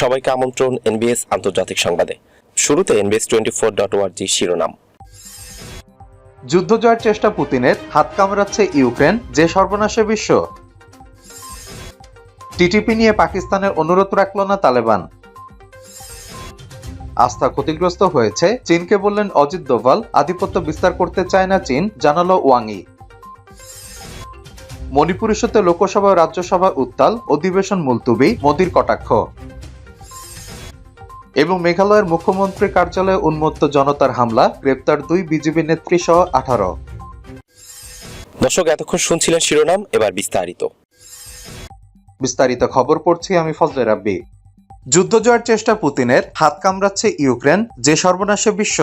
সবাইকে আমন্ত্রণ এনবিএস আন্তর্জাতিক সংবাদে। শুরুতে এনবিএস টোয়েন্টি ফোর ডট ওয়ার্জি শিরোনাম। যুদ্ধ জয়ের চেষ্টা পুতিনের হাত কামড়াচ্ছে ইউক্রেন, যে সর্বনাশে বিশ্ব। টিটিপি নিয়ে পাকিস্তানের অনুরোধ রাখল না তালেবান। আস্থা ক্ষতিগ্রস্ত হয়েছে, চীনকে বললেন অজিত দোভাল, আধিপত্য বিস্তার করতে চায় না চীন, জানালো ওয়াংই। মণিপুর ইস্যুতে লোকসভা ও রাজ্যসভা উত্তাল, অধিবেশন মুলতুবি, মোদির কটাক্ষ। এবং মেঘালয়ের মুখ্যমন্ত্রী কার্যালয়ে উন্মত্ত জনতার হামলা গ্রেপ্তার দুই বিজেপি নেত্রী সহ আঠারো। দর্শক এতক্ষণ শুনছিলেন শিরোনাম এবার বিস্তারিত। বিস্তারিত খবর পড়ছি আমি ফজলে রাব্বি। যুদ্ধ জয়ের চেষ্টা পুতিনের হাত কামড়াচ্ছে ইউক্রেন যে সর্বনাশে বিশ্ব।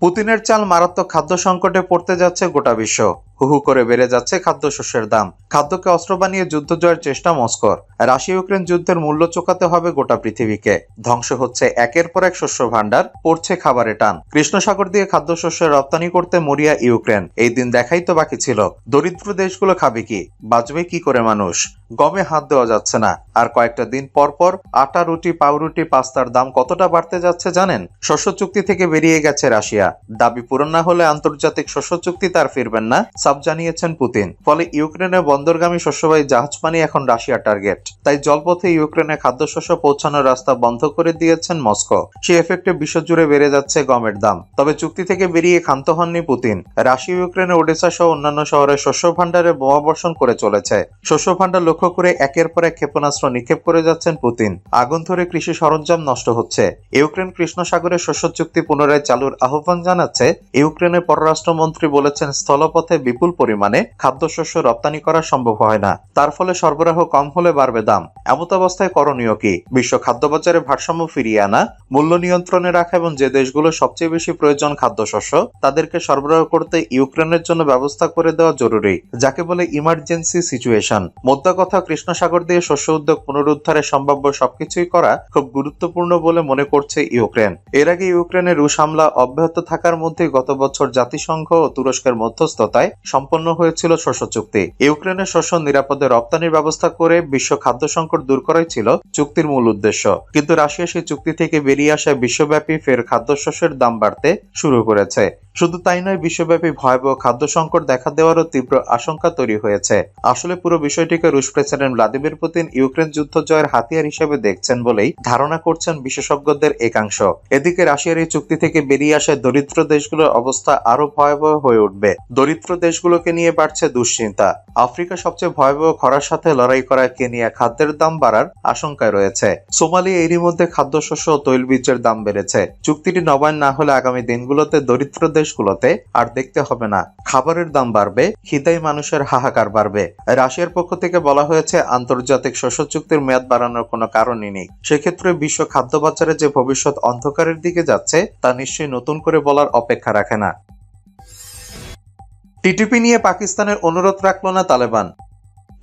পুতিনের চাল মারাত্মক খাদ্য সংকটে পড়তে যাচ্ছে গোটা বিশ্ব। হুহু করে বেড়ে যাচ্ছে খাদ্যশস্যের দাম। খাদ্যকে অস্ত্র বানিয়ে যুদ্ধ জয়ের চেষ্টা মস্কর। রাশিয়া ইউক্রেন যুদ্ধের মূল্য চোকাতে হবে গোটা পৃথিবীকে। ধ্বংস হচ্ছে একের পর এক শস্য ভাণ্ডার, পড়ছে খাবারে টান। কৃষ্ণসাগর দিয়ে খাদ্যশস্য রপ্তানি করতে মরিয়া ইউক্রেন। এই দিন দেখাই তো বাকি ছিল। দরিদ্র দেশগুলো খাবে কি? বাঁচবে কি করে মানুষ? গমে হাত দেওয়া যাচ্ছে না। আর কয়েকটা দিন পর পর আটা, রুটি, পাউরুটি, পাস্তার দাম কতটা বাড়তে যাচ্ছে জানেন? শস্য চুক্তি থেকে বেরিয়ে গেছে রাশিয়া। দাবি পূরণ না হলে আন্তর্জাতিক শস্য চুক্তি তার ফিরবেন না। সাব জানিয়েছেন পুতিন। ফলে ইউক্রেনের বন্দরগামী শস্যবাহী জাহাজ পানি এখন রাশিয়ার টার্গেট। তাই জলপথে ইউক্রেনে খাদ্যশস্য পৌঁছানোর রাস্তা বন্ধ করে দিয়েছেন মস্কো। সে এফেক্টে বিশ্বজুড়ে বেড়ে যাচ্ছে গমের দাম। তবে চুক্তি থেকে বেরিয়ে ক্ষান্ত হননি পুতিন। রাশিয়া, ইউক্রেনে ওডেসা সহ অন্যান্য শহরে শস্য ভাণ্ডারে বোমাবর্ষণ করে চলেছে। শস্য ভাণ্ডার লক্ষ্য করে একের পর এক ক্ষেপণাস্ত্র নিক্ষেপ করে যাচ্ছেন পুতিন। আগুন ধরে কৃষি সরঞ্জাম নষ্ট হচ্ছে। ইউক্রেন কৃষ্ণ সাগরে শস্য চুক্তি পুনরায় চালুর আহ্বান জানাচ্ছে ইউক্রেনের পররাষ্ট্রমন্ত্রী বলেছেন স্থলপথে বিপুল পরিমাণে খাদ্যশস্য রপ্তানি করা সম্ভব হয় না। তার ফলে সরবরাহ কম হলে বাড়বে দাম। এমত অবস্থায় করণীয় কি? বিশ্ব খাদ্য বাজারে ভারসাম্য ফিরিয়ে আনা, মূল্য নিয়ন্ত্রণে রাখা এবং যে দেশগুলো সবচেয়ে বেশি প্রয়োজন খাদ্যশস্য, তাদেরকে সরবরাহ করতে ইউক্রেনের জন্য ব্যবস্থা করে দেওয়া জরুরি, যাকে বলে ইমার্জেন্সি সিচুয়েশন মোদ্দা কথা, কৃষ্ণসাগর দিয়ে শস্য উদ্যোগ পুনরুদ্ধারে সম্ভাব্য সবকিছুই করা খুব গুরুত্বপূর্ণ বলে মনে করছে ইউক্রেন। এর আগে ইউক্রেনের রুশ হামলা অব্যাহত থাকার মধ্যে গত বছর জাতিসংঘ ও তুরস্কের মধ্যস্থতায় সম্পন্ন হয়েছিল শস্য চুক্তি। ইউক্রেনের শস্য নিরাপদে রপ্তানির ব্যবস্থা করে বিশ্ব খাদ্য সংকট দূর করাই ছিল চুক্তির মূল উদ্দেশ্য। কিন্তু রাশিয়া সেই চুক্তি থেকে বেরিয়ে আসায় বিশ্বব্যাপী ফের খাদ্যশস্যের দাম বাড়তে শুরু করেছে। শুধু তাই নয়, বিশ্বব্যাপী ভয়াবহ খাদ্য সংকট দেখা দেওয়ারও তীব্র আশঙ্কা তৈরি হয়েছে। আসলে পুরো বিষয়টিকে রুশ প্রেসিডেন্ট ভ্লাদিমির পুতিন ইউক্রেন যুদ্ধ জয়ের হাতিয়ার হিসেবে দেখছেন বলেই ধারণা করছেন বিশেষজ্ঞদের একাংশ। এদিকে রাশিয়ার এই চুক্তি থেকে বেরিয়ে আসায় দরিদ্র দেশগুলোর অবস্থা আরও ভয়াবহ হয়ে উঠবে। দরিদ্র দেশগুলোকে নিয়ে বাড়ছে দুশ্চিন্তা। আফ্রিকা সবচেয়ে ভয়াবহ খরার সাথে লড়াই করা কেনিয়া খাদ্যের দাম বাড়ার আশঙ্কায় রয়েছে। সোমালিয়া এরই মধ্যে খাদ্যশস্য ও তৈলবীজের দাম বেড়েছে। চুক্তিটি নবায়ন না হলে আগামী দিনগুলোতে দরিদ্র দেশগুলোতে আর দেখতে হবে না। খাবারের দাম বাড়বে, খিদাই মানুষের হাহাকার বাড়বে। রাশিয়ার পক্ষ থেকে বলা হয়েছে, আন্তর্জাতিক শস্য চুক্তির মেয়াদ বাড়ানোর কোনো কারণই নেই। সেক্ষেত্রে বিশ্ব খাদ্য বাজারে যে ভবিষ্যৎ অন্ধকারের দিকে যাচ্ছে, তা নিশ্চয়ই নতুন করে বলার অপেক্ষা রাখে না। টিটিপি নিয়ে পাকিস্তানের অনুরোধ রাখল না তালেবান।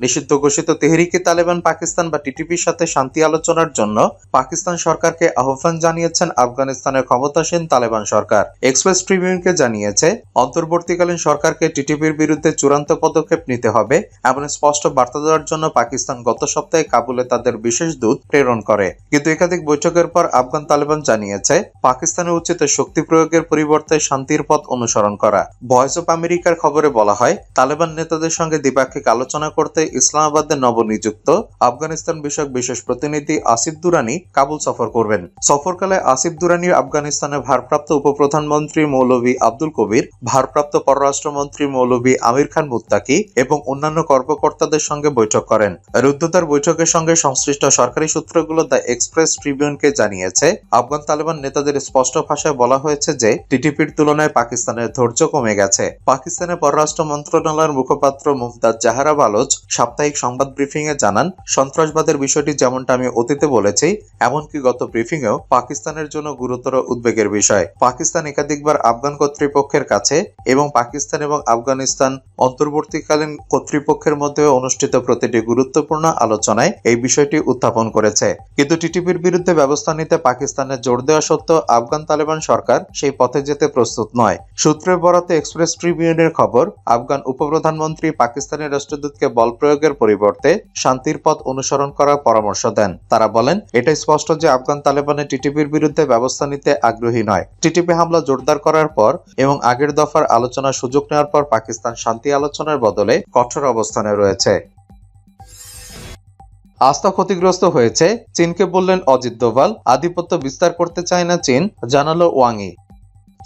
নিষিদ্ধ ঘোষিত তেহরিকে তালেবান, পাকিস্তান বা টিটিপির সাথে শান্তি আলোচনার জন্য পাকিস্তান সরকারকে আহ্বান জানিয়েছেন আফগানিস্তানের ক্ষমতাসীন তালেবান সরকার। এক্সপ্রেস ট্রিবিউনকে জানিয়েছে, অন্তর্বর্তীকালীন সরকারকে টিটিপির বিরুদ্ধে চূড়ান্ত পদক্ষেপ নিতে হবে এমন স্পষ্ট বার্তা দেওয়ার জন্য পাকিস্তান গত সপ্তাহে কাবুলে তাদের বিশেষ দূত প্রেরণ করে। কিন্তু একাধিক বৈঠকের পর আফগান তালেবান জানিয়েছে, পাকিস্তানের উচিত শক্তি প্রয়োগের পরিবর্তে শান্তির পথ অনুসরণ করা। ভয়েস অফ আমেরিকার খবরে বলা হয়, তালেবান নেতাদের সঙ্গে দ্বিপাক্ষিক আলোচনা করতে ইসলামাবাদে নবনিযুক্ত আফগানিস্তান বিষয়ক বিশেষ প্রতিনিধি আসিফ দুরানি কাবুল সফর করবেন। সফরকালে আসিফ দুরানি আফগানিস্তানের ভারপ্রাপ্ত উপপ্রধানমন্ত্রী মৌলভী আব্দুল কবির, ভারপ্রাপ্ত পররাষ্ট্রমন্ত্রী মৌলভী আমির খান মুত্তাকি এবং অন্যান্য কর্মকর্তাদের সঙ্গে বৈঠক করেন। রুদ্ধতার বৈঠকের সঙ্গে সংশ্লিষ্ট সরকারি সূত্রগুলো দ্য এক্সপ্রেস ট্রিবিউনকে জানিয়েছে, আফগান তালেবান নেতাদের স্পষ্ট ভাষায় বলা হয়েছে যে, টিটিপির তুলনায় পাকিস্তানের ধৈর্য কমে গেছে। পাকিস্তানের পররাষ্ট্র মন্ত্রণালয়ের মুখপাত্র মুমতাজ জাহারা বালোচ সাপ্তাহিক সংবাদ ব্রিফিং এ জানান, সন্ত্রাসবাদের বিষয়টি যেমনটা আমি অতীতে বলেছি, এমনকি গত ব্রিফিং এও পাকিস্তানের জন্য গুরুতর উদ্বেগের বিষয়। পাকিস্তান একাধিকবার আফগান কর্তৃপক্ষের কাছে এবং পাকিস্তান এবং আফগানিস্তান অন্তর্বর্তীকালীন কর্তৃপক্ষের মধ্যে অনুষ্ঠিত প্রতিটি গুরুত্বপূর্ণ আলোচনায় এই বিষয়টি উত্থাপন করেছে। কিন্তু টিটিপির বিরুদ্ধে ব্যবস্থা নিতে পাকিস্তানের জোর দেওয়া সত্ত্বেও আফগান তালেবান সরকার সেই পথে যেতে প্রস্তুত নয়। সূত্রের বরাতে এক্সপ্রেস ট্রিবিউনের খবর, আফগান উপপ্রধানমন্ত্রী পাকিস্তানের রাষ্ট্রদূতকে বল প্রয়োগের পরিবর্তে শান্তির পথ অনুসরণ করার পরামর্শ দেন। তারা বলেন, এটা স্পষ্ট যে আফগান তালেবানের টিটিপির বিরুদ্ধে ব্যবস্থা নিতে আগ্রহী নয়। টিটিপি হামলা জোরদার করার পর এবং আগের দফার আলোচনার সুযোগ নেওয়ার পর পাকিস্তান শান্তি আলোচনার বদলে কঠোর অবস্থানে রয়েছে। আস্থা ক্ষতিগ্রস্ত হয়েছে, চীনকে বললেন অজিত দোভাল, আধিপত্য বিস্তার করতে চায় না চীন, জানালো ওয়াংই।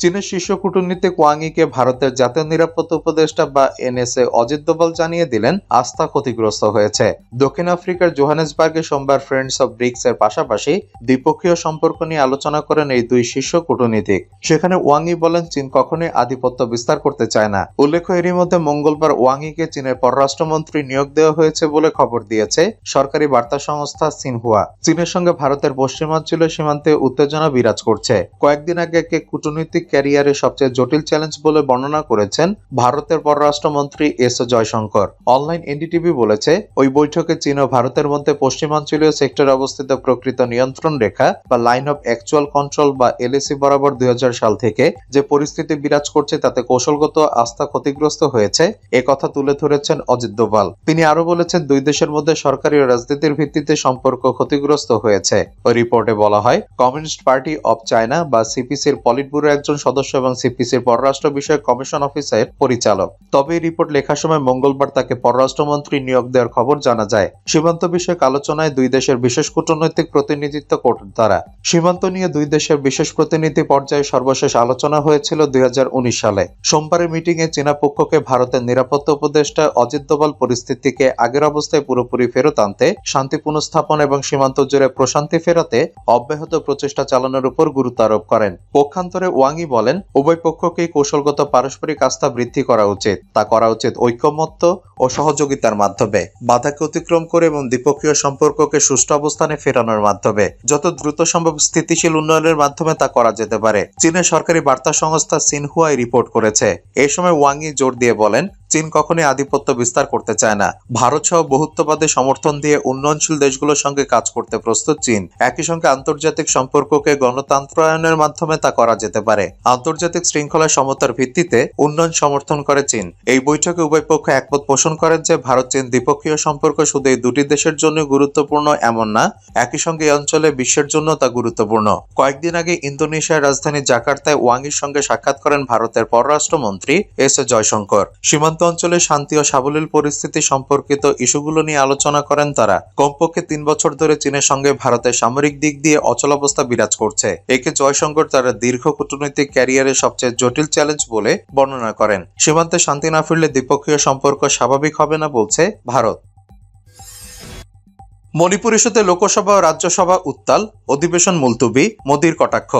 চীনের শীর্ষ কূটনীতিক ওয়াংইকে ভারতের জাতীয় নিরাপত্তা উপদেষ্টা বা এনএসএ অজিত দোভাল জানিয়ে দিলেন, আস্থা ক্ষতিগ্রস্ত হয়েছে। দক্ষিণ আফ্রিকার জোহানেসবার্গে সোমবার ফ্রেন্ডস অব ব্রিক্স এর পাশাপাশি দ্বিপক্ষীয় সম্পর্ক নিয়ে আলোচনা করেন এই দুই শীর্ষ কূটনীতিক। সেখানে ওয়াংই বলেন, চীন কখনোই আধিপত্য বিস্তার করতে চায় না। উল্লেখ্য, এরই মধ্যে মঙ্গলবার ওয়াংইকে চীনের পররাষ্ট্রমন্ত্রী নিয়োগ দেওয়া হয়েছে বলে খবর দিয়েছে সরকারি বার্তা সংস্থা সিনহুয়া। চীনের সঙ্গে ভারতের পশ্চিমাঞ্চলীয় সীমান্তে উত্তেজনা বিরাজ করছে। কয়েকদিন আগে একে কূটনৈতিক ক্যারিয়ারে সবচেয়ে জটিল চ্যালেঞ্জ বলে বর্ণনা করেছেন ভারতের পররাষ্ট্রমন্ত্রী এস জয়শঙ্কর। অনলাইন এনডিটিভি বলেছে, ওই বৈঠকে চীন ও ভারতের মধ্যে পশ্চিমাঞ্চলীয় সেক্টরে অবস্থিত প্রকৃত নিয়ন্ত্রণ রেখা বা লাইন অফ অ্যাকচুয়াল কন্ট্রোল বা এলএসি বরাবর দুই সাল থেকে যে পরিস্থিতি বিরাজ করছে তাতে কৌশলগত আস্থা ক্ষতিগ্রস্ত হয়েছে, এ কথা তুলে ধরেছেন অজিত দোভাল। তিনি আরও বলেছেন, দুই দেশের মধ্যে সরকারি ও রাজনীতির ভিত্তিতে সম্পর্ক ক্ষতিগ্রস্ত হয়েছে। ওই রিপোর্টে বলা হয়, কমিউনিস্ট পার্টি অব চায়না বা সিপিসির পলিট ব্যুরো একজন সদস্য এবং সিপিসির পররাষ্ট্র বিষয়ক কমিশন অফিসের পরিচালক। তবে এই রিপোর্ট লেখার সময় মঙ্গলবার তাকে পররাষ্ট্রমন্ত্রী নিয়োগ দেওয়ার খবর জানা যায়। সীমান্ত বিষয়ক আলোচনায় দুই দেশের বিশেষ কূটনৈতিক প্রতিনিধিত্ব কোর্ট দ্বারা সীমান্ত নিয়ে দুই দেশের বিশেষ প্রতিনিধি পর্যায়ে সর্বশেষ আলোচনা হয়েছিল দুই সালে। সোমবারের মিটিং এ চীনা পক্ষকে ভারতের নিরাপত্তা উপদেষ্টা অজিত দোভাল পরিস্থিতিকে আগের অবস্থায় পুরোপুরি ফেরত আনতে শান্তি পুনঃস্থাপন এবং সীমান্ত জুড়ে প্রশান্তি ফেরাতে অব্যাহত প্রচেষ্টা চালানোর উপর গুরুত্ব আরোপ করেন। পক্ষান্তরে ওয়াংই বলেন, উভয় পক্ষকেই কৌশলগত পারস্পরিক আস্থা বৃদ্ধি করা উচিত। তা করা উচিত ঐক্যমত্য ও সহযোগিতার মাধ্যমে। বাধাকে অতিক্রম করে এবং দ্বিপক্ষীয় সম্পর্ককে সুষ্ঠু অবস্থানে ফেরানোর মাধ্যমে। যত দ্রুত সম্ভব স্থিতিশীল উন্নয়নের মাধ্যমে তা করা যেতে পারে। চীনের সরকারি বার্তা সংস্থা সিনহুয়াই রিপোর্ট করেছে। এ সময় ওয়াংই জোর দিয়ে বলেন চীন কখনোই আধিপত্য বিস্তার করতে চায় না। ভারত সহ বহুত্ববাদে সমর্থন দিয়ে উন্নয়নশীল দেশগুলোর সঙ্গে কাজ করতে প্রস্তুত চীন। একই সঙ্গে আন্তর্জাতিক সম্পর্ককে গণতন্ত্রায়নের মাধ্যমে তা করা যেতে পারে। আন্তর্জাতিক শৃঙ্খলা সমতার ভিত্তিতে উন্নয়ন সমর্থন করে চীন। এই বৈঠকে উভয় পক্ষ একমত পোষণ করেন যে ভারত চীন দ্বিপক্ষীয় সম্পর্ক শুধু এই দুটি দেশের জন্য গুরুত্বপূর্ণ এমন না, একই সঙ্গে এই অঞ্চলে বিশ্বের জন্য তা গুরুত্বপূর্ণ। কয়েকদিন আগে ইন্দোনেশিয়ার রাজধানী জাকার্তায় ওয়াংয়ের সঙ্গে সাক্ষাৎ করেন ভারতের পররাষ্ট্রমন্ত্রী এস এ জয়শঙ্কর। সীমান্ত অঞ্চলে শান্তি ও সাবলীল পরিস্থিতি সম্পর্কিত ইস্যুগুলো নিয়ে আলোচনা করেন তারা। কমপক্ষে তিন বছর ধরে চীনের সঙ্গে ভারতের সামরিক দিক দিয়ে অচলাবস্থা বিরাজ করছে। একে জয়শঙ্কর তার দীর্ঘ কূটনৈতিক ক্যারিয়ারে সবচেয়ে জটিল চ্যালেঞ্জ বলে বর্ণনা করেন। সীমান্তে শান্তি না ফিরলে দ্বিপক্ষীয় সম্পর্ক স্বাভাবিক হবে না বলছে ভারত। মণিপুর ইস্যুতে লোকসভা ও রাজ্যসভা উত্তাল, অধিবেশন মুলতুবি, মোদির কটাক্ষ।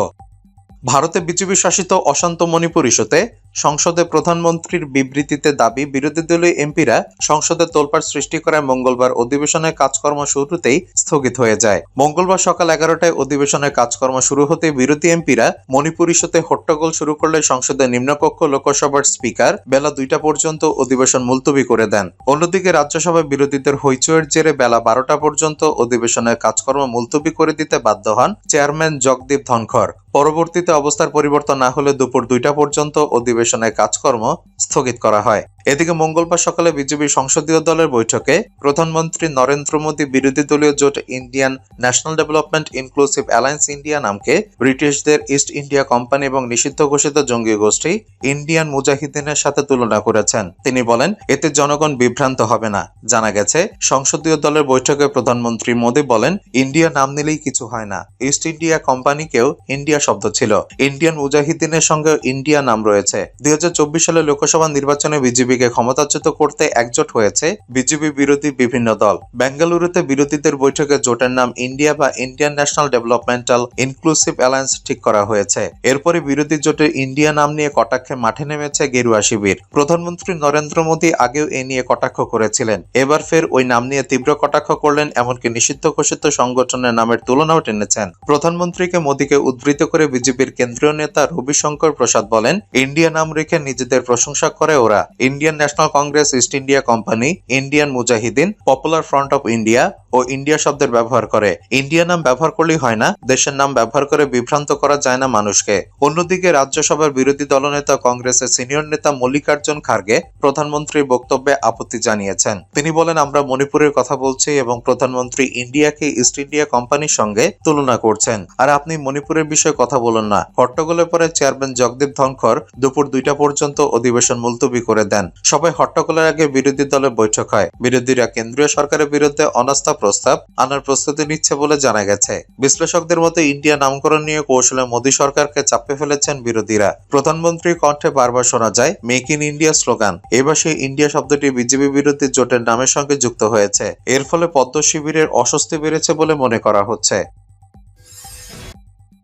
ভারতে বিজেপি শাসিত অশান্ত মণিপুর ইস্যুতে সংসদে প্রধানমন্ত্রীর বিবৃতিতে দাবি, বিরোধী দলীয় এমপিরা সংসদে তোলপাড় সৃষ্টি করায় মঙ্গলবার অধিবেশনের কাজকর্ম শুরুতেই স্থগিত হয়ে যায়। মঙ্গলবার সকাল এগারোটায় অধিবেশনের কাজকর্ম শুরু হতে বিরোধী এমপিরা মণিপুর ইস্যুতে হট্টগোল শুরু করলে সংসদের নিম্নকক্ষ লোকসভার স্পিকার বেলা দুইটা পর্যন্ত অধিবেশন মুলতবি করে দেন। অন্যদিকে রাজ্যসভায় বিরোধীদের হইচয়ের জেরে বেলা বারোটা পর্যন্ত অধিবেশনের কাজকর্ম মুলতবি করে দিতে বাধ্য হন চেয়ারম্যান জগদীপ ধনখড়। পরবর্তীতে অবস্থার পরিবর্তন না হলে দুপুর দুইটা পর্যন্ত অধিবেশনের কাজকর্ম স্থগিত করা হয়। এদিকে মঙ্গলবার সকালে বিজেপি সংসদীয় দলের বৈঠকে প্রধানমন্ত্রী নরেন্দ্র মোদী বিরোধী দলীয় জোট Indian National Development Inclusive Alliance India নামকে ব্রিটিশদের ইস্ট ইন্ডিয়া কোম্পানি এবং নিষিদ্ধ ঘোষিত জঙ্গি গোষ্ঠী ইন্ডিয়ান মুজাহিদিনের সাথে তুলনা করেছেন। তিনি বলেন, এতে জনগণ বিভ্রান্ত হবে না। জানা গেছে, সংসদীয় দলের বৈঠকে প্রধানমন্ত্রী মোদী বলেন, ইন্ডিয়া নাম নিলেই কিছু হয় না। ইস্ট ইন্ডিয়া কোম্পানিকেও ইন্ডিয়া শব্দ ছিল। ইন্ডিয়ান মুজাহিদিনের সঙ্গে ইন্ডিয়া নাম রয়েছে। দু হাজার চব্বিশ সালে লোকসভা নির্বাচনে বিজেপিকে ক্ষমতাচ্যুত করতে একজোট হয়েছে বিজেপি বিরোধী বিভিন্ন দল। বেঙ্গালুরুতে বিরোধীদের বৈঠকে জোটের নাম ইন্ডিয়া বা Indian National Developmental Inclusive Alliance ঠিক করা হয়েছে। এরপরে বিরোধী জোটের ইন্ডিয়া নাম নিয়ে কটাক্ষে মাঠে নেমেছে গেরুয়া শিবির। প্রধানমন্ত্রী নরেন্দ্র মোদী আগেও এ নিয়ে কটাক্ষ করেছিলেন। এবার ফের ওই নাম নিয়ে তীব্র কটাক্ষ করলেন এমনকি নিষিদ্ধ ঘোষিত সংগঠনের নামের তুলনাও টেনেছেন। প্রধানমন্ত্রীকে মোদীকে উদ্ধৃত করে বিজেপির কেন্দ্রীয় নেতা রবিশঙ্কর প্রসাদ বলেন, ইন্ডিয়া নাম রেখে নিজেদের প্রশংসা করে ওরা। Indian National Congress East India Company, Indian Mujahideen, Popular Front of India, ও ইন্ডিয়া শব্দের ব্যবহার করে। ইন্ডিয়া নাম ব্যবহার করলেই হয় না, দেশের নাম ব্যবহার করে বিভ্রান্ত করা যায় না মানুষকে। অন্যদিকে রাজ্যসভার বিরোধী দলনেতা কংগ্রেসের সিনিয়র নেতা মল্লিকার্জুন খার্গে প্রধানমন্ত্রীর বক্তব্যে আপত্তি জানিয়েছেন। তিনি বলেন, আমরা মণিপুরের কথা বলছি এবং প্রধানমন্ত্রী ইন্ডিয়াকে ইস্ট ইন্ডিয়া কোম্পানির সঙ্গে তুলনা করছেন। আর আপনি মণিপুরের বিষয়ে কথা বলুন না। হট্টগোলের পরে চেয়ারম্যান জগদীপ ধনখর দুপুর দুইটা পর্যন্ত অধিবেশন মুলতবি করে দেন। সবাই হট্টগোলের আগে বিরোধী দলের বৈঠক হয়। বিরোধীরা কেন্দ্রীয় সরকারের বিরুদ্ধে অনাস্থা প্রস্তাব আনার প্রস্তুতি নিচ্ছে বলে জানা গেছে। বিশ্লেষকদের মতে, ইন্ডিয়া নামকরণ নিয়ে কৌশলে মোদী সরকারকে চাপে ফেলেছেন বিরোধীরা। প্রধানমন্ত্রীর কণ্ঠে বারবার শোনা যায়, মেক ইন ইন্ডিয়া স্লোগান। এবার সেই ইন্ডিয়া শব্দটি বিজেপি বিরোধী জোটের নামের সঙ্গে যুক্ত হয়েছে। এর ফলে পদ্ম শিবিরের অস্বস্তি বেড়েছে বলে মনে করা হচ্ছে।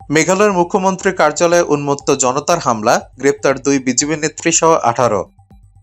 মেঘালয়ের মুখ্যমন্ত্রীর কার্যালয়ে উন্মত্ত জনতার হামলা, গ্রেপ্তার দুই বিজেপি নেত্রী সহ আঠারো।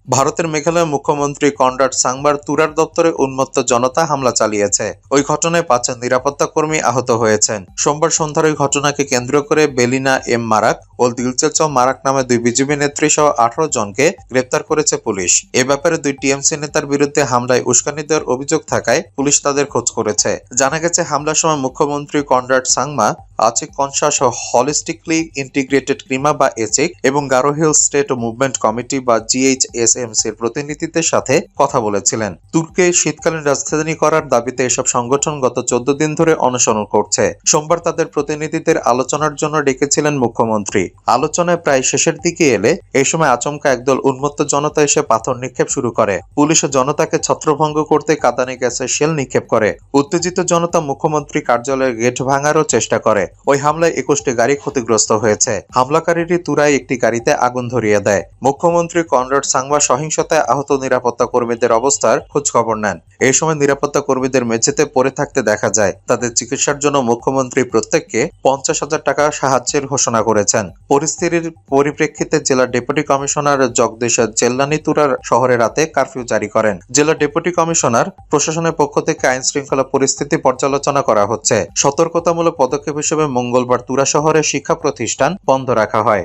ভারতের মেঘালয়ের মুখ্যমন্ত্রী কনরাড সাংবার তুরার দপ্তরে উন্মত্ত জনতা হামলা চালিয়েছে। ওই ঘটনায় পাঁচজন নিরাপত্তা কর্মী আহত হয়েছেন। সোমবার সন্ধ্যার ওই ঘটনাকে কেন্দ্র করে বেলিনা এম মারাক ও দিলচেচ মারাক নামে দুই বিজেপি নেত্রী সহ আঠারো জনকে গ্রেপ্তার করেছে পুলিশ। এ ব্যাপারে দুই টিএমসি নেতার বিরুদ্ধে হামলায় উস্কানি দেওয়ার অভিযোগ থাকায় পুলিশ তাদের খোঁজ করেছে। জানা গেছে, হামলার সময় মুখ্যমন্ত্রী Conrad Sangma, Achik conscious holistically integrated ক্রিমা বা এচিক এবং Garo hill state movement committee বা জিএইচএসএমসি এর প্রতিনিধিদের সাথে কথা বলেছিলেন। তুর্কে শীতকালীন রাজধানী করার দাবিতে এসব সংগঠন গত চোদ্দ দিন ধরে অনশন করছে। সোমবার তাদের প্রতিনিধিদের আলোচনার জন্য ডেকেছিলেন মুখ্যমন্ত্রী। আলোচনায় প্রায় শেষের দিকে এলে এই সময় আচমকা একদল উন্মত্ত জনতা এসে পাথর নিক্ষেপ শুরু করে। পুলিশ জনতাকে ছত্রভঙ্গ করতে কাঁদানে গ্যাসের শেল নিক্ষেপ করে। উত্তেজিত জনতা মুখ্যমন্ত্রী কার্যালয়ের গেট ভাঙারও চেষ্টা করে। ওই হামলায় একুশটি গাড়ি ক্ষতিগ্রস্ত হয়েছে। হামলাকারীটি তুরাই একটি গাড়িতে আগুন ধরিয়ে দেয়। মুখ্যমন্ত্রী কনরাড সাংবা সহিংসতায় আহত নিরাপত্তা কর্মীদের অবস্থার খোঁজ খবর নেন। এই সময় নিরাপত্তা কর্মীদের মেঝেতে পড়ে থাকতে দেখা যায়, তাদের চিকিৎসার জন্য মুখ্যমন্ত্রী প্রত্যেককে পঞ্চাশ হাজার টাকা সাহায্যের ঘোষণা করেছেন। পরিস্থিতির পরিপ্রেক্ষিতে জেলা ডেপুটি কমিশনার জগদীশ জেল্লানি তুরার শহরে রাতে কারফিউ জারি করেন। জেলা ডেপুটি কমিশনার প্রশাসনের পক্ষ থেকে আইন শৃঙ্খলা পরিস্থিতি পর্যালোচনা করা হচ্ছে। সতর্কতামূলক পদক্ষেপ হিসেবে মঙ্গলবার তুরা শহরে শিক্ষা প্রতিষ্ঠান বন্ধ রাখা হয়।